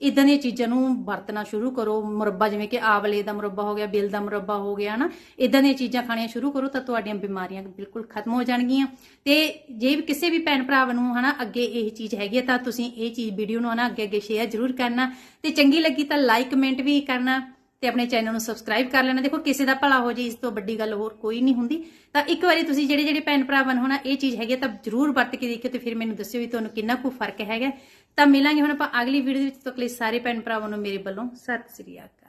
ਇਦਾਂ ਦੀਆਂ ਚੀਜ਼ਾਂ ਨੂੰ ਵਰਤਣਾ ਸ਼ੁਰੂ ਕਰੋ। ਮੁਰੱਬਾ ਜਿਵੇਂ ਕਿ ਆਵਲੇ ਦਾ ਮੁਰੱਬਾ ਹੋ ਗਿਆ, ਬਿਲ ਦਾ ਮੁਰੱਬਾ ਹੋ ਗਿਆ ਨਾ ਇਦਾਂ ਦੀਆਂ ਚੀਜ਼ਾਂ ਖਾਣੀਆਂ ਸ਼ੁਰੂ ਕਰੋ ਤਾਂ ਤੁਹਾਡੀਆਂ ਬਿਮਾਰੀਆਂ ਬਿਲਕੁਲ ਖਤਮ ਹੋ ਜਾਣਗੀਆਂ। ਤੇ ਜੇ ਵੀ ਕਿਸੇ ਵੀ ਭੈਣ ਭਰਾ ਨੂੰ, ਹਨਾ, ਅੱਗੇ ਇਹ ਚੀਜ਼ ਹੈਗੀ ਹੈ ਤਾਂ ਤੁਸੀਂ ਇਹ ਚੀਜ਼ ਵੀਡੀਓ ਨੂੰ, ਹਨਾ ਅੱਗੇ ਅੱਗੇ ਸ਼ੇਅਰ ਜ਼ਰੂਰ ਕਰਨਾ। ਤੇ ਚੰਗੀ ਲੱਗੀ ਤਾਂ ਲਾਈਕ ਕਮੈਂਟ ਵੀ ਕਰਨਾ। ਤੇ ਆਪਣੇ ਚੈਨਲ ਨੂੰ ਸਬਸਕ੍ਰਾਈਬ ਕਰ ਲੈਣਾ। ਦੇਖੋ, ਕਿਸੇ ਦਾ ਭਲਾ ਹੋ ਜੇ, ਇਸ ਤੋਂ ਵੱਡੀ ਗੱਲ ਹੋਰ ਕੋਈ ਨਹੀਂ ਹੁੰਦੀ। ਤਾਂ ਇੱਕ ਵਾਰੀ ਤੁਸੀਂ ਜਿਹੜੇ ਜਿਹੜੇ ਭੈਣ ਭਰਾ ਬਣ ਹੋਣਾ, ਇਹ ਚੀਜ਼ ਹੈਗੀ ਹੈ ਤਾਂ ਜਰੂਰ ਵਰਤ ਕੇ ਦੇਖਿਓ ਤੇ ਫਿਰ ਮੈਨੂੰ ਦੱਸਿਓ ਵੀ ਤੁਹਾਨੂੰ ਕਿੰਨਾ ਕੁ ਫ਼ਰਕ ਹੈਗਾ। ਤਾਂ ਮਿਲਾਂਗੇ ਹੁਣ ਆਪਾਂ ਅਗਲੀ ਵੀਡੀਓ ਦੇ ਵਿੱਚ। ਤੱਕ ਲਈ ਸਾਰੇ ਭੈਣ ਭਰਾਵਾਂ ਨੂੰ ਮੇਰੇ ਵੱਲੋਂ। ਸਤਿ ਸ੍ਰੀ ਅਕਾਲ।